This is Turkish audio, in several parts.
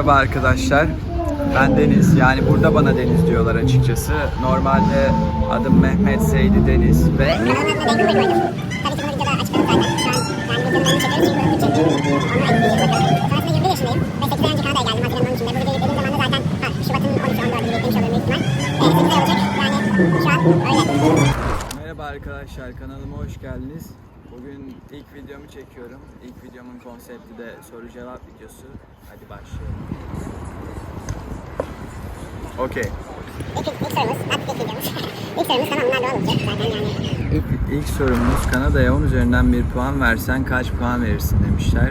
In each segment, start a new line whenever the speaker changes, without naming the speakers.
Merhaba arkadaşlar. Ben Deniz. Yani burada bana Deniz diyorlar açıkçası. Normalde adım Mehmet Seydi Deniz ve Merhaba arkadaşlar. Kanalıma hoş geldiniz. Bugün ilk videomu çekiyorum. İlk videomun konsepti de soru cevap videosu. Hadi başlayalım. Okey. İlk, ilk sorumuz Kanada'ya 10 üzerinden bir puan versen kaç puan verirsin demişler.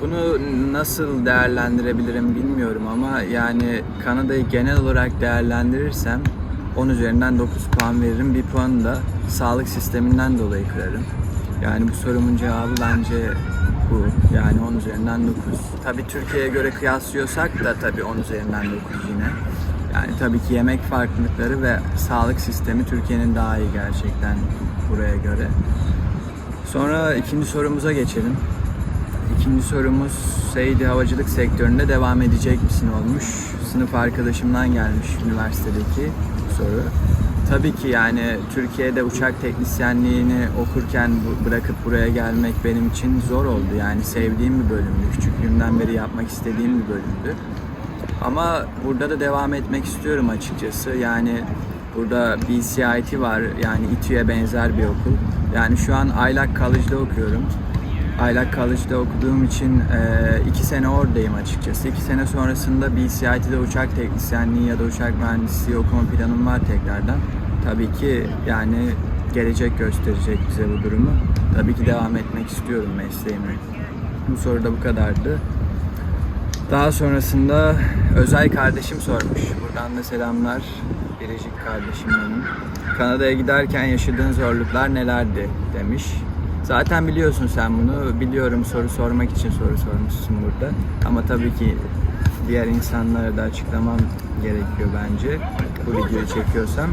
Bunu nasıl değerlendirebilirim bilmiyorum ama yani Kanada'yı genel olarak değerlendirirsem 10 üzerinden 9 puan veririm. Bir puanı da sağlık sisteminden dolayı kırarım. Yani bu sorumun cevabı bence bu. Yani 10 üzerinden 9. Tabii Türkiye'ye göre kıyaslıyorsak da tabii 10 üzerinden 9 yine. Yani tabii ki yemek farklılıkları ve sağlık sistemi Türkiye'nin daha iyi gerçekten buraya göre. Sonra ikinci sorumuza geçelim. İkinci sorumuz Seydi havacılık sektöründe devam edecek misin olmuş. Sınıf arkadaşımdan gelmiş üniversitedeki soru. Tabii ki yani Türkiye'de uçak teknisyenliğini okurken bırakıp buraya gelmek benim için zor oldu. Yani sevdiğim bir bölümdü. Küçüklüğümden beri yapmak istediğim bir bölümdü. Ama burada da devam etmek istiyorum açıkçası. Yani burada BCIT var. Yani İTÜ'ye benzer bir okul. Yani şu an Aylak College'da okuyorum. Aylak College'da okuduğum için e, iki sene oradayım açıkçası. İki sene sonrasında BCIT'de uçak teknisyenliği ya da uçak mühendisliği okuma planım var tekrardan. Tabii ki yani gelecek gösterecek bize bu durumu. Tabii ki devam etmek istiyorum mesleğimi. Bu soru da bu kadardı. Daha sonrasında Özay kardeşim sormuş. Buradan da selamlar. Biricik kardeşim benim. Kanada'ya giderken yaşadığın zorluklar nelerdi demiş. Zaten biliyorsun sen bunu. Biliyorum soru sormak için soru sormuşsun burada. Ama tabii ki diğer insanlara da açıklamam gerekiyor bence. Bu videoyu çekiyorsam.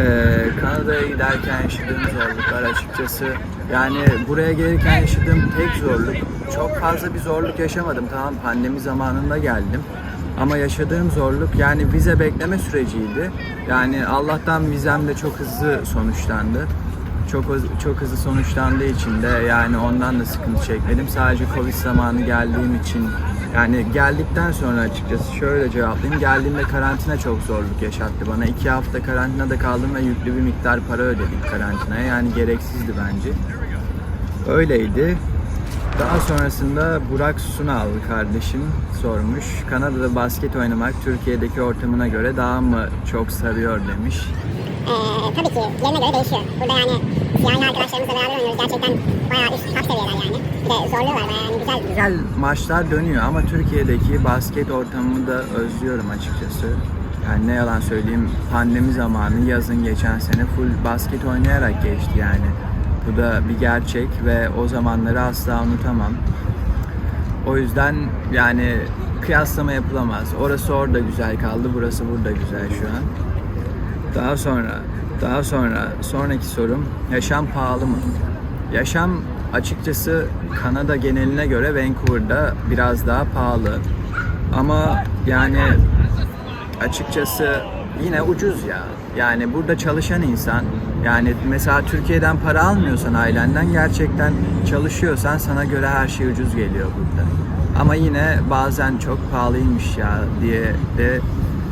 Ee, Kanada'ya giderken yaşadığım zorluklar açıkçası yani buraya gelirken yaşadığım tek zorluk çok fazla bir zorluk yaşamadım. Tamam pandemi zamanında geldim. Ama yaşadığım zorluk yani vize bekleme süreciydi. Yani Allah'tan vizem de çok hızlı sonuçlandı çok çok hızlı sonuçlandığı için de yani ondan da sıkıntı çekmedim sadece Covid zamanı geldiğim için yani geldikten sonra açıkçası şöyle cevaplayayım. Geldiğimde karantina çok zorluk yaşattı bana. iki hafta karantinada kaldım ve yüklü bir miktar para ödedik karantinaya. Yani gereksizdi bence. Öyleydi. Daha sonrasında Burak Sunal kardeşim sormuş. Kanada'da basket oynamak Türkiye'deki ortamına göre daha mı çok sarıyor demiş.
Ee, tabii ki yerine göre değişiyor. Burada yani siyahi arkadaşlarımızla beraber oynuyoruz. Gerçekten bayağı üst top seviyeler yani. De zorluyorlar bayağı yani güzel.
Güzel maçlar dönüyor ama Türkiye'deki basket ortamını da özlüyorum açıkçası. Yani ne yalan söyleyeyim pandemi zamanı yazın geçen sene full basket oynayarak geçti yani. Bu da bir gerçek ve o zamanları asla unutamam. O yüzden yani kıyaslama yapılamaz. Orası orada güzel kaldı, burası burada güzel şu an. Daha sonra, daha sonra sonraki sorum yaşam pahalı mı? Yaşam açıkçası Kanada geneline göre Vancouver'da biraz daha pahalı. Ama yani açıkçası yine ucuz ya. Yani burada çalışan insan yani mesela Türkiye'den para almıyorsan ailenden gerçekten çalışıyorsan sana göre her şey ucuz geliyor burada. Ama yine bazen çok pahalıymış ya diye de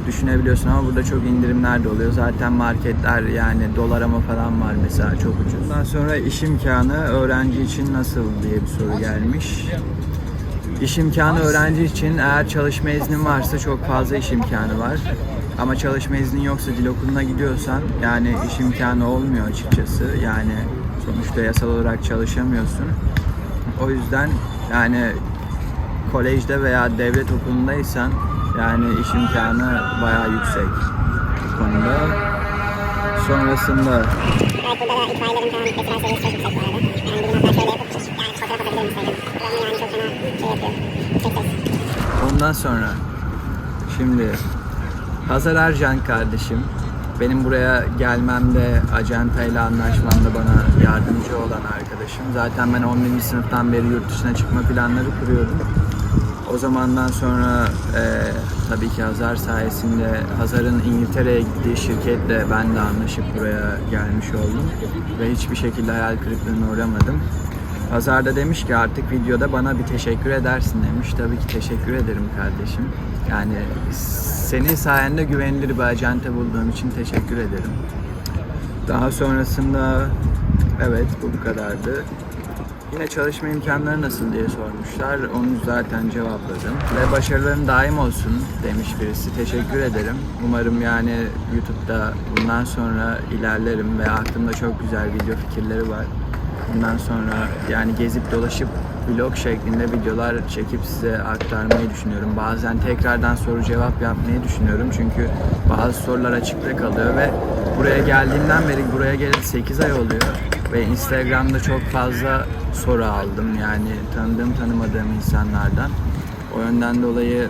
düşünebiliyorsun ama burada çok indirimler de oluyor. Zaten marketler yani dolar ama falan var mesela çok ucuz. Ondan sonra iş imkanı öğrenci için nasıl diye bir soru gelmiş. İş imkanı öğrenci için eğer çalışma iznin varsa çok fazla iş imkanı var. Ama çalışma iznin yoksa dil okuluna gidiyorsan yani iş imkanı olmuyor açıkçası. Yani sonuçta yasal olarak çalışamıyorsun. O yüzden yani kolejde veya devlet okulundaysan yani iş imkanı bayağı yüksek bu konuda. Sonrasında. Ondan sonra şimdi Hazar Ercan kardeşim benim buraya gelmemde Acenta ile anlaşmamda bana yardımcı olan arkadaşım. Zaten ben 11. sınıftan beri yurt dışına çıkma planları kuruyordum. O zamandan sonra e, tabii ki Hazar sayesinde Hazar'ın İngiltere'ye gittiği şirketle ben de anlaşıp buraya gelmiş oldum. Ve hiçbir şekilde hayal kırıklığına uğramadım. Hazar da demiş ki artık videoda bana bir teşekkür edersin demiş. Tabii ki teşekkür ederim kardeşim. Yani senin sayende güvenilir bir acente bulduğum için teşekkür ederim. Daha sonrasında evet bu bu kadardı. Yine çalışma imkanları nasıl diye sormuşlar. Onu zaten cevapladım. Ve başarıların daim olsun demiş birisi. Teşekkür ederim. Umarım yani YouTube'da bundan sonra ilerlerim ve aklımda çok güzel video fikirleri var. Bundan sonra yani gezip dolaşıp vlog şeklinde videolar çekip size aktarmayı düşünüyorum. Bazen tekrardan soru cevap yapmayı düşünüyorum. Çünkü bazı sorular açıkta kalıyor ve buraya geldiğimden beri buraya geleli 8 ay oluyor ve Instagram'da çok fazla soru aldım yani tanıdığım tanımadığım insanlardan. O yönden dolayı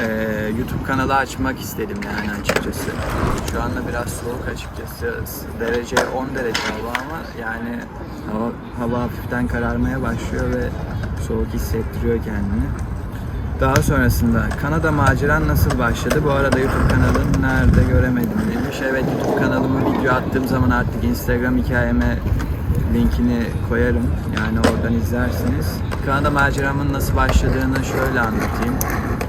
eee, YouTube kanalı açmak istedim yani açıkçası. Şu anda biraz soğuk açıkçası. Derece 10 derece hava ama yani hava, hava hafiften kararmaya başlıyor ve soğuk hissettiriyor kendini. Daha sonrasında Kanada maceran nasıl başladı? Bu arada YouTube kanalın nerede göremedim demiş. Evet YouTube kanalımı video attığım zaman artık Instagram hikayeme linkini koyarım. Yani oradan izlersiniz. Kanada maceramın nasıl başladığını şöyle anlatayım.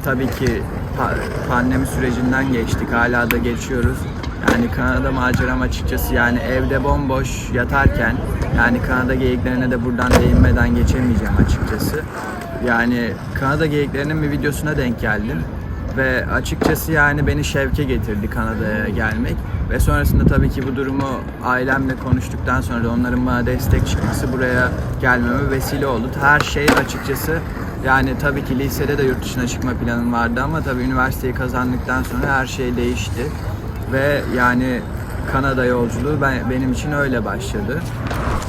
Tabii ki pa- pandemi sürecinden geçtik. Hala da geçiyoruz. Yani Kanada maceram açıkçası yani evde bomboş yatarken yani Kanada geyiklerine de buradan değinmeden geçemeyeceğim açıkçası. Yani Kanada geyiklerinin bir videosuna denk geldim. Ve açıkçası yani beni şevke getirdi Kanada'ya gelmek. Ve sonrasında tabii ki bu durumu ailemle konuştuktan sonra da onların bana destek çıkması buraya gelmeme vesile oldu. Her şey açıkçası yani tabii ki lisede de yurt dışına çıkma planım vardı ama tabii üniversiteyi kazandıktan sonra her şey değişti. Ve yani Kanada yolculuğu ben, benim için öyle başladı.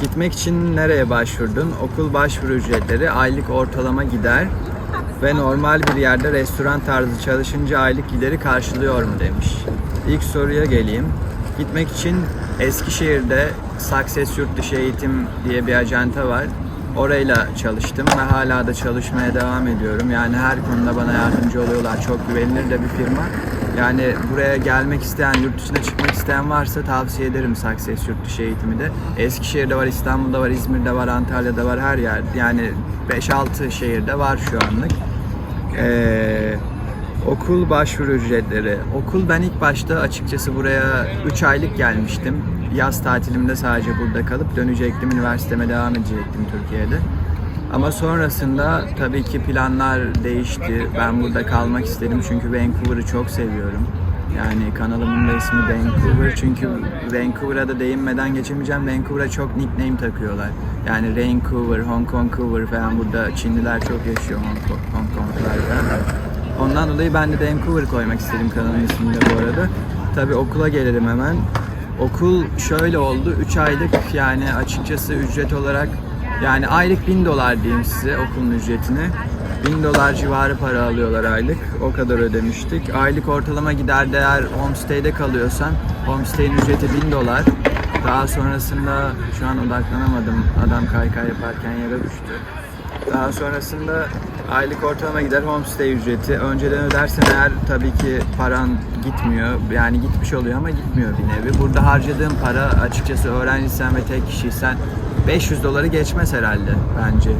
Gitmek için nereye başvurdun? Okul başvuru ücretleri aylık ortalama gider ve normal bir yerde restoran tarzı çalışınca aylık gideri karşılıyor mu demiş. İlk soruya geleyim. Gitmek için Eskişehir'de Success Yurt Dışı Eğitim diye bir acente var. Orayla çalıştım ve hala da çalışmaya devam ediyorum. Yani her konuda bana yardımcı oluyorlar. Çok güvenilir de bir firma. Yani buraya gelmek isteyen, yurt dışına çıkmak isteyen varsa tavsiye ederim Success Yurt Dışı Eğitimi de. Eskişehir'de var, İstanbul'da var, İzmir'de var, Antalya'da var, her yer. Yani 5-6 şehirde var şu anlık. Ee, okul başvuru ücretleri. Okul ben ilk başta açıkçası buraya 3 aylık gelmiştim. Yaz tatilimde sadece burada kalıp dönecektim. Üniversiteme devam edecektim Türkiye'de. Ama sonrasında tabii ki planlar değişti. Ben burada kalmak istedim çünkü Vancouver'ı çok seviyorum. Yani kanalımın da ismi Vancouver çünkü Vancouver'a da değinmeden geçemeyeceğim. Vancouver'a çok nickname takıyorlar. Yani Vancouver, Hong Kongcover falan burada Çinliler çok yaşıyor Hong, Kong, Hong Konglular falan. Ondan dolayı ben de Vancouver koymak istedim kanalın ismini de bu arada. Tabii okula gelirim hemen. Okul şöyle oldu. 3 aylık yani açıkçası ücret olarak yani aylık 1000 dolar diyeyim size okulun ücretini. 1000 dolar civarı para alıyorlar aylık. O kadar ödemiştik. Aylık ortalama gider eğer homestay'de kalıyorsan homestay'in ücreti 1000 dolar. Daha sonrasında şu an odaklanamadım. Adam kaykay yaparken yere düştü. Daha sonrasında aylık ortalama gider homestay ücreti. Önceden ödersen eğer tabii ki paran gitmiyor. Yani gitmiş oluyor ama gitmiyor bir nevi. Burada harcadığın para açıkçası öğrenciysen ve tek kişiysen 500 doları geçmez herhalde bence.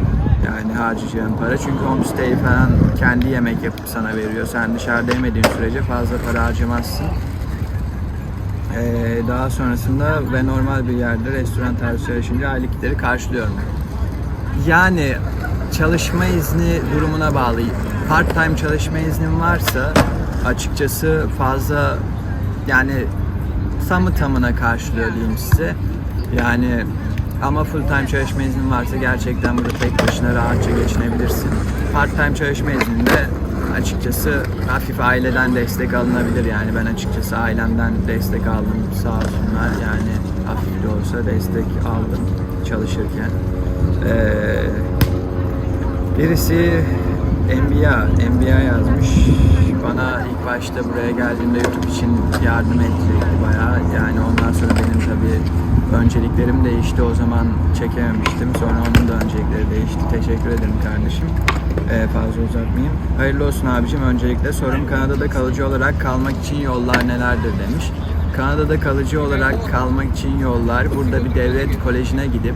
Yani harcayacağın para. Çünkü homestay falan kendi yemek yapıp sana veriyor. Sen dışarıda yemediğin sürece fazla para harcamazsın. Ee, daha sonrasında ve normal bir yerde restoran tarzı çalışınca aylık gideri karşılıyorum. Yani çalışma izni durumuna bağlı. Part time çalışma iznin varsa açıkçası fazla yani tamı tamına karşılıyor diyeyim size. Yani ama full time çalışma iznin varsa gerçekten burada tek başına rahatça geçinebilirsin. Part time çalışma izninde açıkçası hafif aileden destek alınabilir yani ben açıkçası ailemden destek aldım sağ olsunlar yani hafif de olsa destek aldım çalışırken. Ee, birisi Enbiya, Enbiya yazmış. Bana ilk başta buraya geldiğimde YouTube için yardım etti bayağı. Yani ondan sonra benim tabii önceliklerim değişti. O zaman çekememiştim. Sonra onun da öncelikleri değişti. Teşekkür ederim kardeşim. Ee, fazla uzatmayayım. Hayırlı olsun abicim. Öncelikle sorum Kanada'da kalıcı olarak kalmak için yollar nelerdir demiş. Kanada'da kalıcı olarak kalmak için yollar burada bir devlet kolejine gidip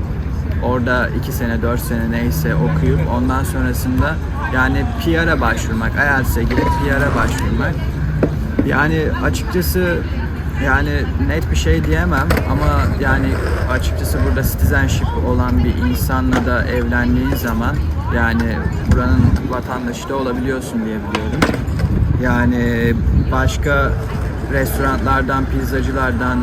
Orada 2 sene, 4 sene neyse okuyup ondan sonrasında yani PR'a başvurmak, IELTS'e girip PR'a başvurmak. Yani açıkçası yani net bir şey diyemem ama yani açıkçası burada citizenship olan bir insanla da evlendiğin zaman yani buranın vatandaşı da olabiliyorsun diye biliyorum. Yani başka restoranlardan, pizzacılardan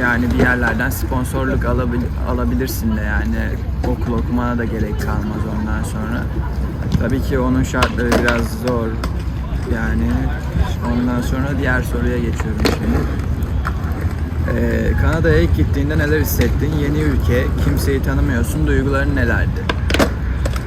yani bir yerlerden sponsorluk alabil, alabilirsin de yani okul okumana da gerek kalmaz ondan sonra. Tabii ki onun şartları biraz zor. Yani ondan sonra diğer soruya geçiyorum şimdi. Ee, Kanada'ya ilk gittiğinde neler hissettin? Yeni ülke, kimseyi tanımıyorsun, duyguların nelerdi?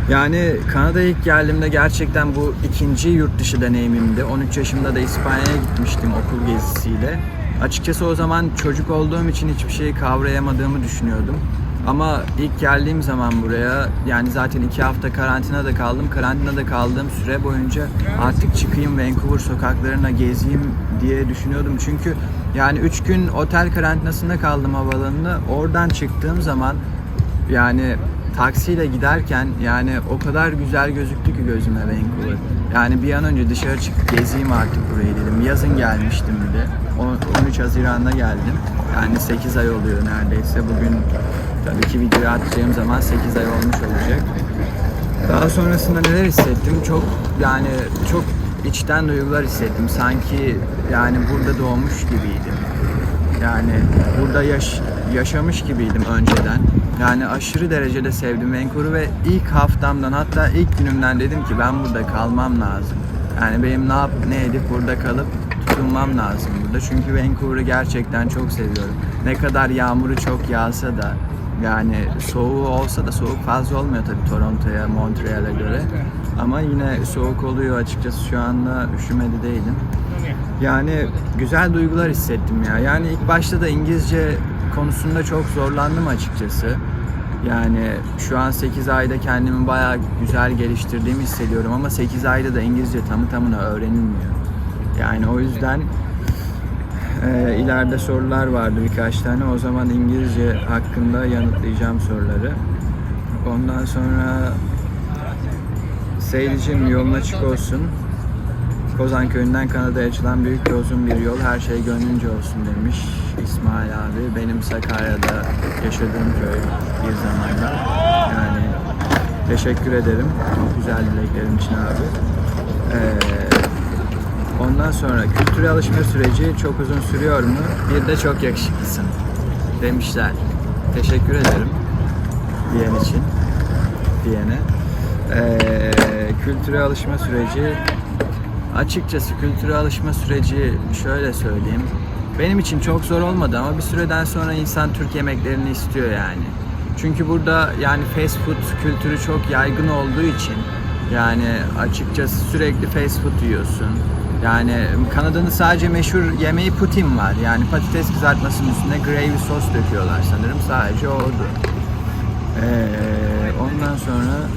Yani Kanada'ya ilk geldiğimde gerçekten bu ikinci yurt dışı deneyimimdi. 13 yaşımda da İspanya'ya gitmiştim okul gezisiyle. Açıkçası o zaman çocuk olduğum için hiçbir şeyi kavrayamadığımı düşünüyordum. Ama ilk geldiğim zaman buraya yani zaten iki hafta karantinada kaldım. Karantinada kaldığım süre boyunca artık çıkayım Vancouver sokaklarına gezeyim diye düşünüyordum. Çünkü yani üç gün otel karantinasında kaldım havalanında. Oradan çıktığım zaman yani taksiyle giderken yani o kadar güzel gözüktü ki gözüme Vancouver. Yani bir an önce dışarı çıkıp gezeyim artık burayı dedim. Yazın gelmiştim bir de. O- 13 Haziran'da geldim. Yani 8 ay oluyor neredeyse. Bugün tabii ki videoyu atacağım zaman 8 ay olmuş olacak. Daha sonrasında neler hissettim? Çok yani çok içten duygular hissettim. Sanki yani burada doğmuş gibiydim. Yani burada yaş yaşamış gibiydim önceden. Yani aşırı derecede sevdim Vancouver'ı ve ilk haftamdan hatta ilk günümden dedim ki ben burada kalmam lazım. Yani benim ne yapıp ne edip burada kalıp tutunmam lazım burada. Çünkü Vancouver'ı gerçekten çok seviyorum. Ne kadar yağmuru çok yağsa da yani soğuğu olsa da soğuk fazla olmuyor tabii Toronto'ya, Montreal'e göre. Ama yine soğuk oluyor açıkçası şu anda üşümedi değilim. Yani güzel duygular hissettim ya. Yani ilk başta da İngilizce konusunda çok zorlandım açıkçası. Yani şu an 8 ayda kendimi bayağı güzel geliştirdiğimi hissediyorum ama 8 ayda da İngilizce tamı tamına öğrenilmiyor. Yani o yüzden e, ileride sorular vardı birkaç tane. O zaman İngilizce hakkında yanıtlayacağım soruları. Ondan sonra Seyircim yolun açık olsun. Kozan köyünden Kanada'ya açılan büyük ve uzun bir yol. Her şey gönlünce olsun demiş İsmail abi. Benim Sakarya'da yaşadığım köy bir zamanda. Yani teşekkür ederim. Güzel dileklerim için abi. Ee, ondan sonra kültüre alışma süreci çok uzun sürüyor mu? Bir de çok yakışıklısın demişler. Teşekkür ederim diyen için diyene. Ee, kültüre alışma süreci açıkçası kültüre alışma süreci şöyle söyleyeyim. Benim için çok zor olmadı ama bir süreden sonra insan Türk yemeklerini istiyor yani. Çünkü burada yani fast food kültürü çok yaygın olduğu için yani açıkçası sürekli fast food yiyorsun. Yani Kanada'nın sadece meşhur yemeği putin var. Yani patates kızartmasının üstüne gravy sos döküyorlar sanırım. Sadece odur. Ee, ondan sonra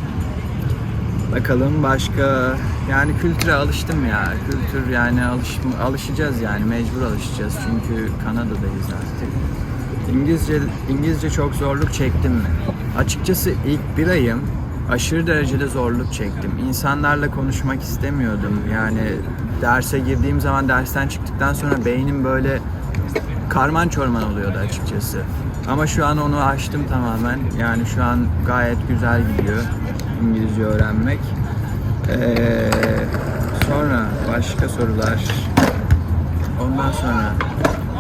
bakalım başka yani kültüre alıştım ya. Kültür yani alış, alışacağız yani mecbur alışacağız çünkü Kanada'dayız artık. İngilizce İngilizce çok zorluk çektim mi? Açıkçası ilk bir ayım aşırı derecede zorluk çektim. İnsanlarla konuşmak istemiyordum. Yani derse girdiğim zaman dersten çıktıktan sonra beynim böyle karman çorman oluyordu açıkçası. Ama şu an onu aştım tamamen. Yani şu an gayet güzel gidiyor İngilizce öğrenmek. Ee, sonra başka sorular. Ondan sonra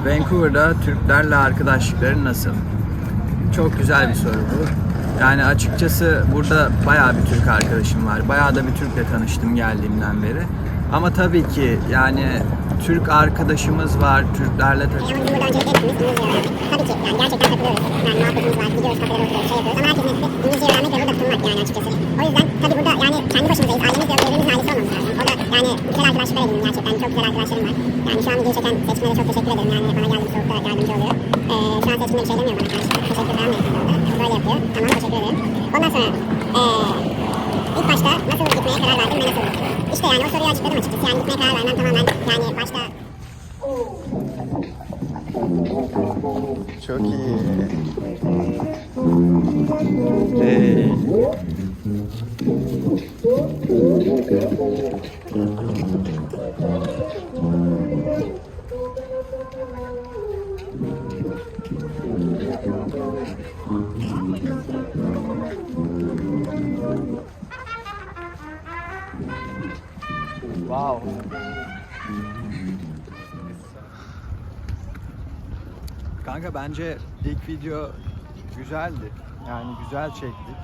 Vancouver'da Türklerle arkadaşlıkları nasıl? Çok güzel bir soru bu. Yani açıkçası burada bayağı bir Türk arkadaşım var. Bayağı da bir Türk'le tanıştım geldiğimden beri. Ama tabii ki yani Türk arkadaşımız var, Türklerle ta-
Yani hepimiz İngilizce öğrendik. Tabii ki yani gerçekten takılıyoruz. Yani muhabbetimiz var, gidiyoruz kafelere oturuyoruz, şey yapıyoruz. Ama herkesin hedefi İngilizce öğrenmek ve burada tutunmak yani açıkçası. O yüzden tabii burada yani kendi başımızdayız. Ailemiz yok, birbirimiz ailesi Yani güzel arkadaşlıklar edindim gerçekten. Çok güzel arkadaşlarım var. Yani şu an video çeken seçmene çok teşekkür ederim. Yani bana geldiği soğukta yardımcı oluyor. Ee, şu an seçimde bir şey demiyor bana karşı. Teşekkür falan da orada. Böyle yapıyor. Tamam teşekkür ederim. Ondan sonra ee, ilk başta nasıl gitmeye karar verdim ve nasıl İşte yani o soruyu açıkladım açıkçası. Yani gitmeye karar vermem tamamen yani başta
Çok iyi. Hey. Wow. Kanka bence ilk video güzeldi. Yani güzel çektik.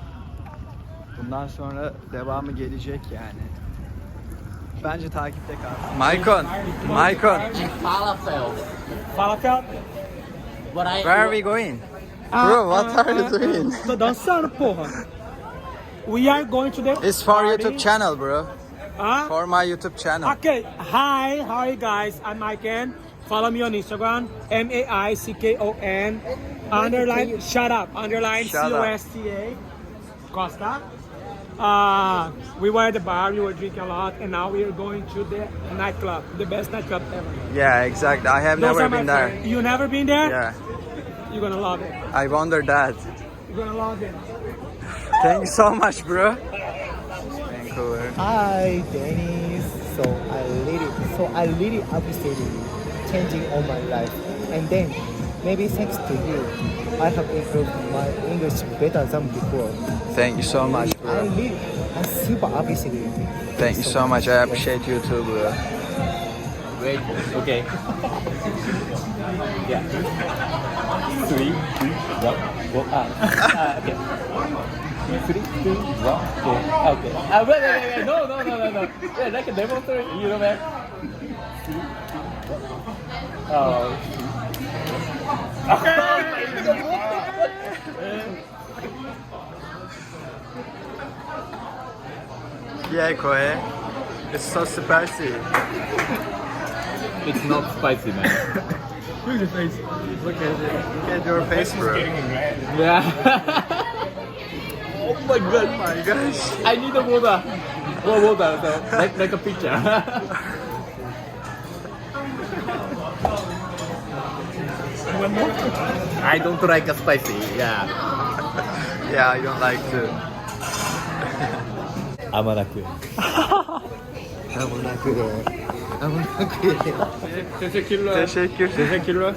Bundan sonra devamı gelecek yani. Bence takipte kal. Maicon, Maicon,
Falafel.
Falafel.
Where are we going? Bro, what are you doing?
Tô dançando, porra. We are going to the
It's for
party.
YouTube channel, bro.
Ah,
For my YouTube channel.
Okay, hi, how are you guys? I'm Maiken. Follow me on Instagram, M A I C K O N, underline, shut up, underline C
up.
S T A, Costa. Uh, we were at the bar, we were drinking a lot, and now we are going to the nightclub, the best nightclub ever.
Yeah, exactly. I have
Those
never been there.
You never been there?
Yeah,
You're gonna love it.
I wonder that.
You're gonna love it.
Thank you so much, bro. Vancouver.
Hi, Dennis. So I really, so I really appreciate you changing all my life. And then, maybe thanks to you, I have improved my English better than before.
Thank you so much,
I really, I super appreciate you.
Thank you so much. I appreciate you too, bro.
Wait. Okay. yeah. Three, two, one, go up. Ah, okay. Three, two, one, go. Okay. Ah, wait, wait, wait, wait. No, no, no, no, no. Yeah, like a demonstrate. You know, man. Three, two, one. Oh.
Yeah, Koe. It's so spicy.
It's not spicy, man.
Look at it. Look at your face, bro.
yeah. Oh my god.
Oh my gosh.
I need a water. Well, water, so like, like a picture. One more? I don't like a spicy, yeah.
yeah, I don't like to.
Amaraku. Amaraku. Amaraku.
Teşekkürler.
Teşekkür.
Teşekkürler.